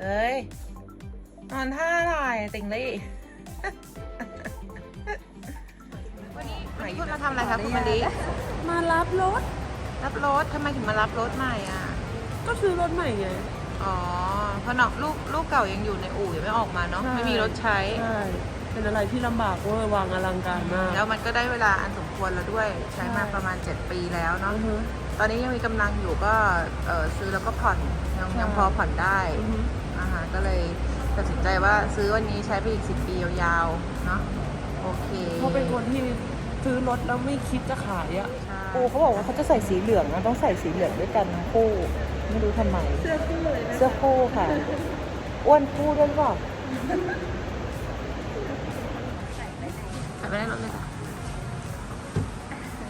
เฮ้ย นอนท่าอะไรติงลี่ วันนี้วันนี้คุณมาทำอะไรคะคุณมาลีมารับรถ รับรถทำไมถึงมารับรถใหม่อะ ก็ซื้อรถใหม่ไง อ๋อ เพราะนาะลูกลูกเก่ายังอยู่ในอู่ยังไม่ออกมาเนาะ ไม่มีรถใช้เป็นอะไรที่ลำบากเวอร์วางอลังการมาก แล้วมันก็ได้เวลาอันสมควรแล้วด้วย ใช้มาประมาณ 7 ปีแล้วเนาะ ตอนนี้ยังมีกำลังอยู่ก็เออซื้อแล้วก็ผ่อนยังใช่ยังพอผ่อนได้อือฮึ อ่าฮะก็เลยตัดสินใจว่าซื้อวันนี้ใช้ไปอีก10ปียาวๆ เนาะโอเคเขาเป็นคนที่ซื้อรถแล้วไม่คิดจะขายอะใช่โอ้เขาบอกว่าเขาจะใส่สีเหลืองนะต้องใส่สีเหลืองด้วยกันทั้งคู่ไม่รู้ทำไม เสื้อคู่เลยนะเสื้อคู่ค่ะ อ้วนคู่ด้วยหรือเปล่าใส่ไปได้รถเลยจ้ะ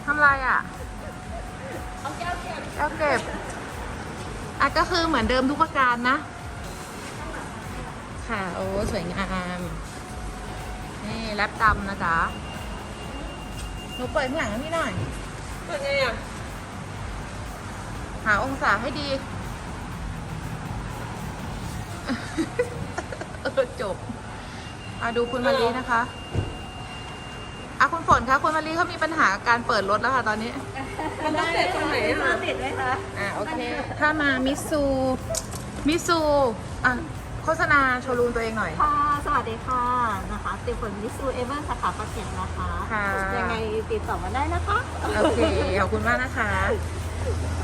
ทำไรอะเอาแก้วเก็บแก้วเก็บอะก็คือเหมือนเดิมทุกประการนะ ค่ะ โอ้ สวยงาม นี่แรปดำนะจ๊ะหนูเปิดข้างหลังให้พี่หน่อย เป็นไงอะ หาองศาให้ดีเออจบอะดูคุณมารีนะคะ อะคุณฝนคะคุณมารีเขามีปัญหากับการเปิดรถแล้วค่ะตอนนี้ มันต้องเสร็จตรงไหนอะติดไหมคะ อะโอเค ถ้ามามิซูมิซูอะโฆษณาโชว์รูมตัวเองหน่อย ค่ะ สวัสดีค่ะนะคะติฝนมิสูเอเวอร์สาขาปากเกร็ดนะคะค่ะ ยังไงติดต่อมาได้นะคะโอเค ขอบคุณมากนะคะ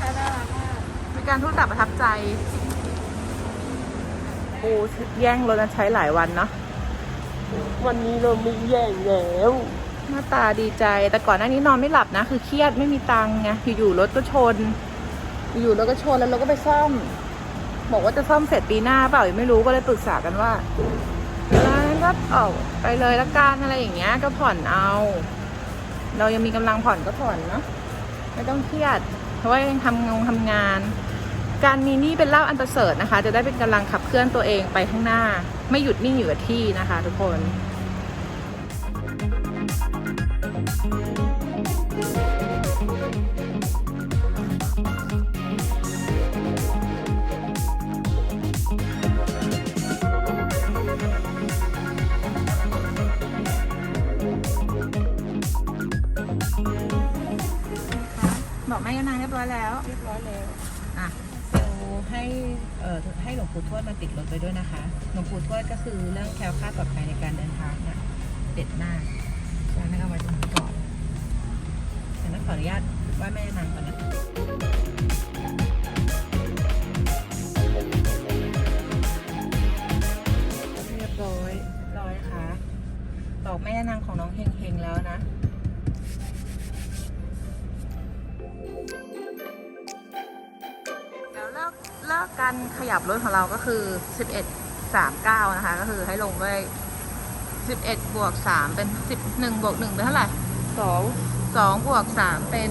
ค่ะน่ารักมากเป็นการทูตแบบประทับใจโอ้แย่งรถนะใช้หลายวันเนาะวันนี้เราไม่แย่งแล้ว หน้าตาดีใจแต่ก่อนหน้านี้นอนไม่หลับนะ คือเครียดไม่มีตังค์ไงอยู่ๆรถก็ชน อยู่ๆรถก็ชนแล้วเราก็ไปซ่อม บอกว่าจะซ่อมเสร็จปีหน้าเปล่ายังไม่รู้ก็เลยปรึกษากันว่าแล้วก็ออกไปเลยละกันอะไรอย่างเงี้ย ก็ผ่อนเอา เรายังมีกำลังผ่อนก็ผ่อนเนาะไม่ต้องเครียด เพราะว่ายังทำงงทำงาน การมีหนี้เป็นเล่าอันประเสริฐนะคะ จะได้เป็นกำลังขับเคลื่อนตัวเองไปข้างหน้า ไม่หยุดนิ่งอยู่กับที่นะคะ ทุกคน คือเรื่องแคล้วคลาดปลอดภัยในการเดินทางเนี่ยเด็ดมากฉะนั้นเอาไว้ตรงนี้ก่อนฉะนั้นขออนุญาตว่าแม่นางก่อนนะเรียบร้อยร้อยค่ะบอกแม่นางของน้องเฮงเฮงๆแล้วนะเดี๋ยวเลิกเลิกการขยับรถของเราก็คือ 11 39 นะคะ ก็คือให้ลงด้วย 11 บวก 3 เป็น 11 บวก 1 เป็นเท่าไหร่สอง2บวก 3 เป็น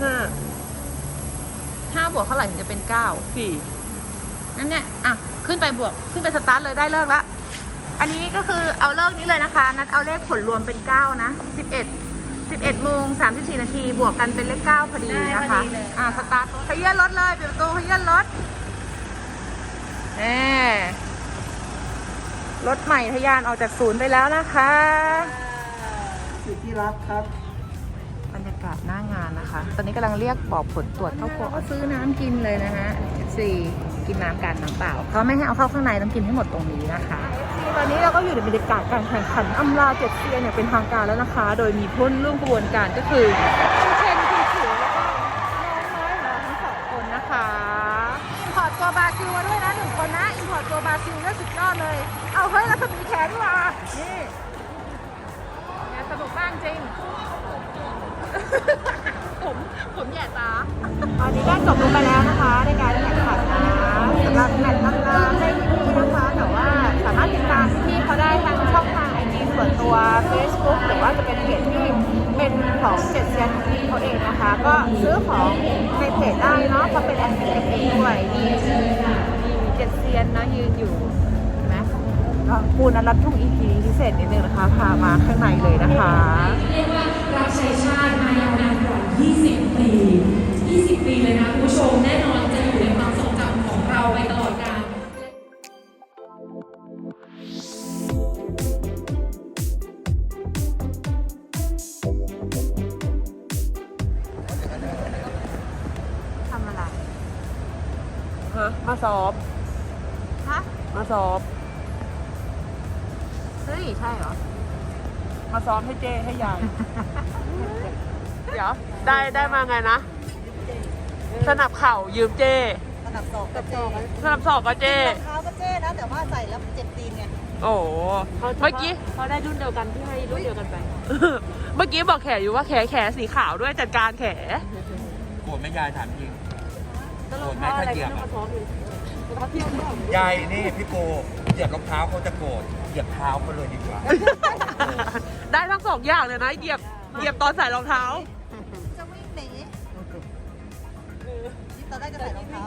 ห้า5บวกเท่าไหร่ถึงจะเป็น9สี่นั่นเนี่ย อะ ขึ้นไปบวก ขึ้นไปสตาร์ทเลยได้เลิกละ อันนี้ก็คือเอาเลิกนี้เลยนะคะ นัดเอาเลขผลรวมเป็น 9 นะ 11 11โมง34 นาที บวกกันเป็นเลข 9 พอดีนะคะอะ สตาร์ทขยื่นรถเลยปิดประตูขยื่นรถแน่ รถใหม่ทะยานออกจากศูนย์ไปแล้วนะคะสุดที่รักครับบรรยากาศหน้างานนะคะ ตอนนี้กำลังเรียกบอกผลตรวจเข้าครัวก็ซื้อน้ำกินเลยนะฮะสี่กินน้ำกันน้ำเปล่าเขาไม่ให้เอาเข้าข้างในต้องกินให้หมดตรงนี้นะคะ ตอนนี้เราก็อยู่ในบรรยากาศการแข่งขันอำลาเจ็ดเซียนเนี่ยเป็นทางการแล้วนะคะ โดยมีผู้ร่วมกระบวนการก็คือคุณเชนคุณขิวแล้วก็น้องน้อยของเราทั้งสองคนนะคะอินพอร์ตตัวบราซิลมาด้วย นะหนึ่งคนนะอินพอร์ตตัวบราซิลเนี่ยสุดยอดเลย เอาเฮ้ยแล้วสมีแขนดีกว่านี่เนี่ยสนุกมากจริง ผมผมแย่ตาตอนนี้ก็จบลงไปแล้วนะคะในการแข่งขันนะสำหรับแมตช์อำลาในที่นี้นะคะ แต่ว่าสามารถติดตามพี่เขาได้ทางช่องทางไอจีส่วนตัว Facebook หรือว่าจะเป็นเพจที่เป็นของเจ็ดเซียนของพี่เขาเองนะคะ ก็ซื้อของในเพจได้เนาะเขาเป็นแอดมินเองด้วยมี รียนนะยืนอยู่เห็นไหมปูนรัตทุกอีพีพิเศษนิดนึงนะคะ พามาข้างในเลยนะคะ เรียกว่ารับใช้ชาติมายาวนานกว่า 20 ปี 20 ปีเลยนะคุณผู้ชมแน่นอนจะอยู่ในความทรงจำของเราไปตลอดกาลทำอะไร ฮะ มาซ้อม ฮะมาซ้อมเฮ้ยใช่เหรอ มาซ้อมให้เจ้ให้ยาย เดี๋ยว ได้ได้มาไงนะ สนับเข่ายืมเจ้สนับสองกับเจสนับศอกก็เจ้รองเท้าก็เจนะ แต่ว่าใส่แล้วเจ็บตีนไงโอ้โหเมื่อกี้ เขาได้รุ่นเดียวกันที่ให้รุ่นเดียวกันไป เมื่อกี้บอกแขอยู่ว่าแขแขสีขาวด้วยจัดการแข โกรธไหม่ยายถามจริงก็รองเท้าอะไรก็ต้องมาซ้อมอยู่รองเท้าเที่ ยวก็ยายนี่พี่โกเหยียบรองเท้าเขาจะโกรธเหยียบเท้าเขาเลยดีกว่า ได้ทั้งสองอย่างเลยนะเหยียบเหยียบตอนใส่รองเท้า จะวิ่งหนีนี่ตอนแรกจะใส่รองเท้า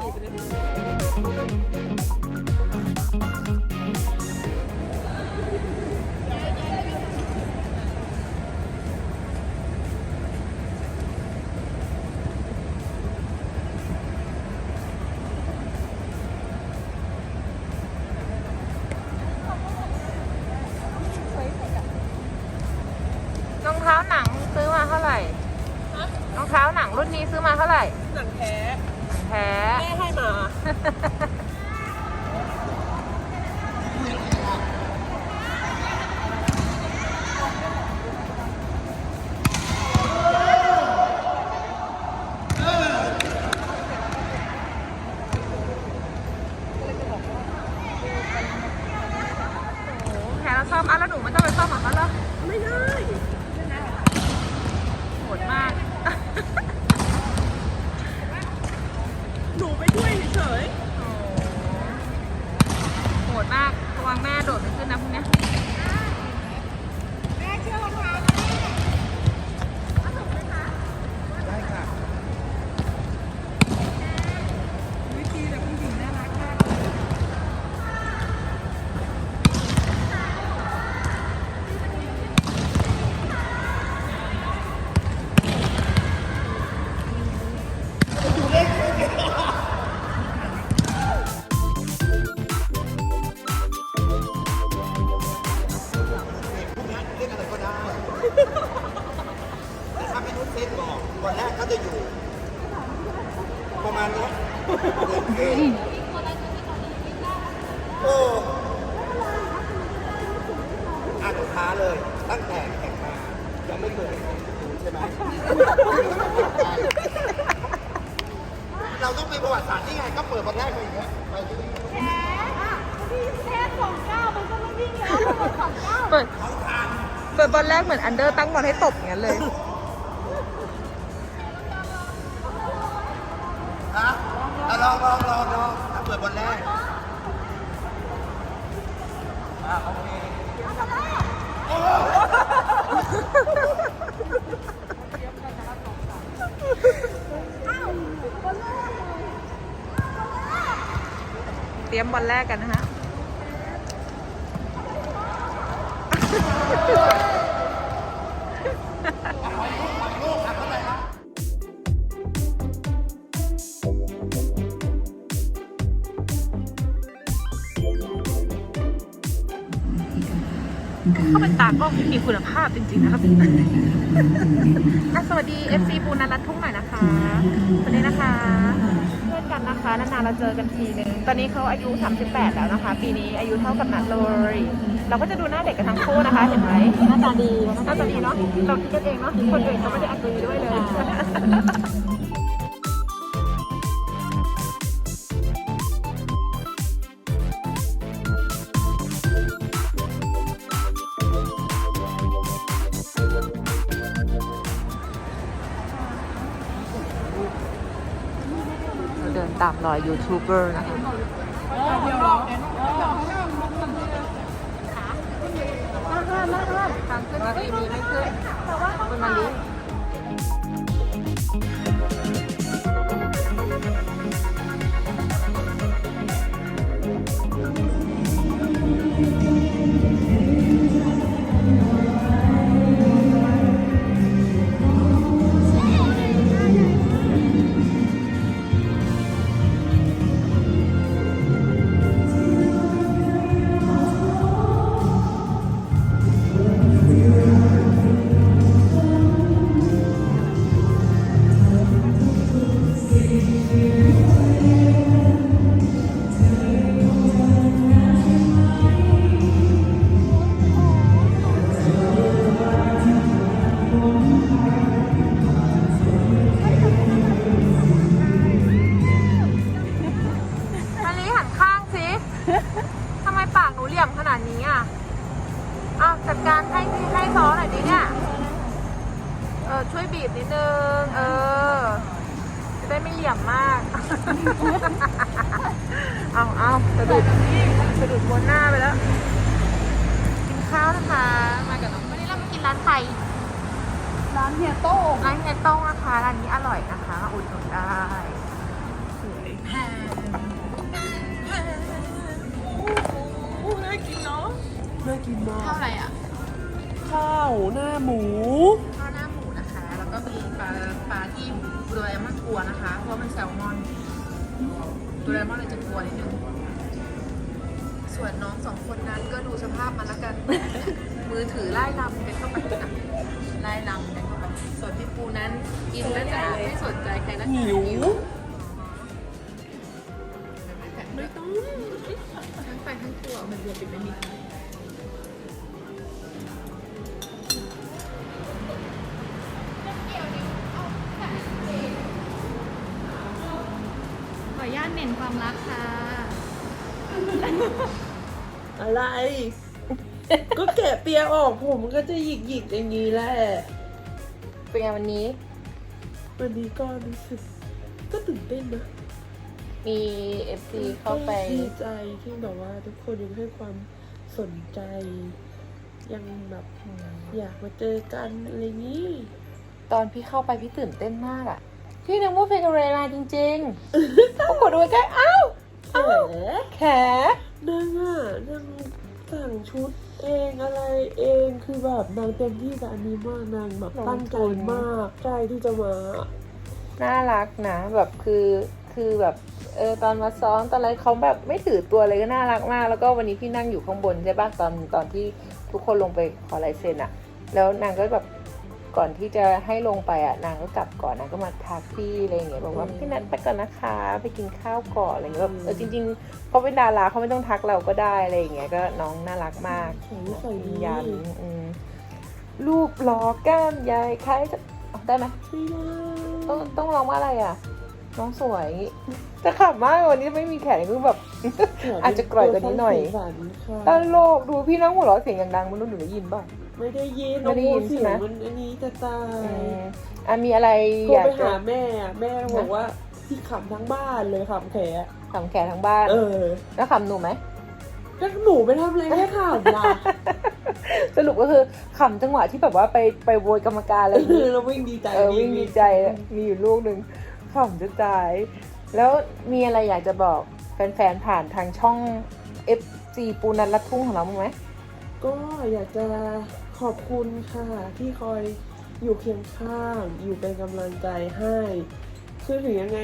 ตบอกวันแรกเขาจะอยู่ประมาณนี้เองโอ้อาลูกค้าเลย ตั้งแต่แข่งมายังไม่เคยดูใช่ไหม เราต้องมีประวัติศาสตร์นี่ไง ก็เปิดวันแรกมาอย่างเงี้ยไปที่นี่เปิดเปิดบอลแรกเหมือนอันเดอร์ตั้งบอลให้ตบอย่างนั้นเลย เตรียมบอลแรกกันนะฮะเขาเป็นตากล้องที่มีคุณภาพจริงๆนะครับอะสวัสดี FC ปูนันรัต ทุ่งหน่อยนะคะสวัสดีนะคะ เพื่อนกันนะคะ นานๆเราเจอกันทีนึง ตอนนี้เขาอายุ 38 แล้วนะคะ ปีนี้อายุเท่ากับนัดเลย เราก็จะดูหน้าเด็กกันทั้งคู่นะคะ เห็นไหมหน้าตาดีหน้าตาดีเนาะ เราคิดกันเองเนาะ คนอื่นเขาไม่ได้อักดีด้วยเลย เราเดินตามรอยยูทูบเบอร์นะคะทางขึ้นไม่มีไม่ขึ้นคุณมาลิ รามากินร้านไทยร้านเฮียโต้งร้านเฮียโต้งนะคะร้านนี้อร่อยนะคะมาอุดหนุนได้สวยน่ากินเนาะน่ากินมากเท่าไหร่อะ ข้าวหน้าหมูข้าวหน้าหมูนะคะ แล้วก็มีปลาปลาที่โดเรมอนกลัวนะคะ เพราะว่ามันแซลมอนโดเรมอนเลยจะกลัวนิดนึงส่วนน้องสองคนนั้นก็ดูสภาพมันแล้วกัน มือถือไล่ลำกันเข้าไปนะไล่ลำกันเข้าไปส่วนพี่ปูนั้นกินแล้วจะไม่สนใจใครแล้วหิวไม่ต้องทั้งไปทั้งตัวมันรวมเป็นไม่มีขออนุญาตเหม็นความรักค่ะ อะไร ก็แกะเปียออกผมก็จะหยิกหยิกๆอย่างนี้แหละ เป็นไงวันนี้ วันนี้ก็รู้สึกก็ตื่นเต้นนะมี FC เข้าไป ดีใจที่แบบว่าทุกคนยังให้ความสนใจ ยังแบบอยากมาเจอกันอะไรนี้ ตอนพี่เข้าไปพี่ตื่นเต้นมากอะพี่นึกว่าเป็นเรนาจริงๆ ปรากฏว่าใกล้อ้าว ชุดเองอะไรเองคือแบบนางเต็มที่กับอันนี้มากนางแบบตั้งใจมากใจที่จะมาน่ารักนะแบบคือคือแบบเออตอนมาซ้อมตอนอะไรเขาแบบไม่ถือตัวเลยก็น่ารักมาก แล้วก็วันนี้พี่นั่งอยู่ข้างบนใช่ปะตอนตอนที่ทุกคนลงไปขอลายเซ็นอะแล้วนางก็แบบ ก่อนที่จะให้ลงไปอะนางก็กลับก่อนนางก็มาทักพี่อะไรอย่างเงี้ยบอกว่าพี่นัทไปก่อนนะคะ ไปกินข้าวก่อนอะไรอย่างเงี้ยแบบเออจริงๆเขาเป็นดาราเขาไม่ต้องทักเราก็ได้อะไรอย่างเงี้ยก็น้องน่ารักมากใส่ใส่ยืดีนยันอืมรูปหล่อแก้มใหญ่คล้ายจะเอาได้ไหมไม่ได้ต้องต้องร้องว่าอะไรอะ น้องสวยจะขำมากวันนี้ไม่มีแขนคือแบบอาจจะกร่อยกว่านี้หน่อยตัวสั้นสีสันตค่ะลกดูพี่น้องหัวเราะเสียงอย่างดังมันรู้หนูได้ยินป่ะ ไม่ได้ยินไม่ได้ยินโอ้โหเสีใช่ยไหมงมันอันนี้จะตายอืมอะมีอะไรโทรอยากไปจะหาแม่อะแม่บอกว่าพี่ขำทั้งบ้านเลยขำแขะขำแขนทั้งบ้าน เออแล้วขำหนูไหม แล้วหนูไปทำอะไรแค่ขำล่ะ สรุปก็คือขำจังหวะที่แบบว่าไปไปโวยกรรมการอะไรอย่างงี้ เราวิ่งดีใจเออวิ่งดีใจอะมีอยู่ลูกหนึ่งขำจะตาย แล้วมีอะไรอยากจะบอกแฟนๆ ผ่านทางช่อง FC ปูนันลัดทุ่งของเราบ้างไหมก็อยากจะ ขอบคุณค่ะ ที่คอยอยู่เคียงข้าง อยู่เป็นกำลังใจให้คือถึงยังไง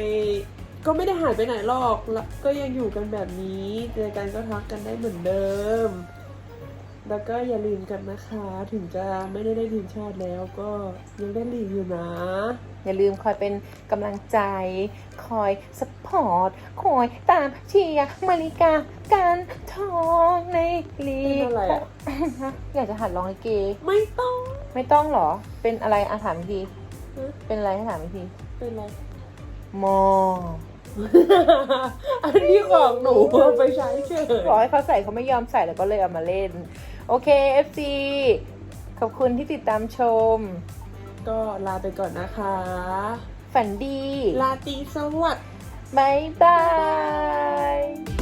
ก็ไม่ได้หายไปไหนหรอกละก็ยังอยู่กันแบบนี้ เจอกันก็ทักกันได้เหมือนเดิม แล้วก็อย่าลืมกันนะคะ ถึงจะไม่ได้ได้ทีมชาติแล้วก็ยังได้ลีกอยู่นะ อย่าลืมคอยเป็นกำลังใจ คอยสปอร์ต คอยตามเชียร์มาริกาการทองในลีเป็นกอะไรอะฮะอยากจะหัดร้องลิเก ไม่ต้อง ไม่ต้องเหรอ เป็นอะไรอาถามอีกที ฮะ เป็นอะไรให้ถามอีกที เป็นไร มออันนี้ของหนูเอาไปใช้เฉยขอให้เขาใส่เขาไม่ยอมใส่แล้วก็เลยเอามาเล่น โอเค FC ขอบคุณที่ติดตามชม ก็ลาไปก่อนนะคะ ฝันดี ลาตรีสวัสดิ์บายบาย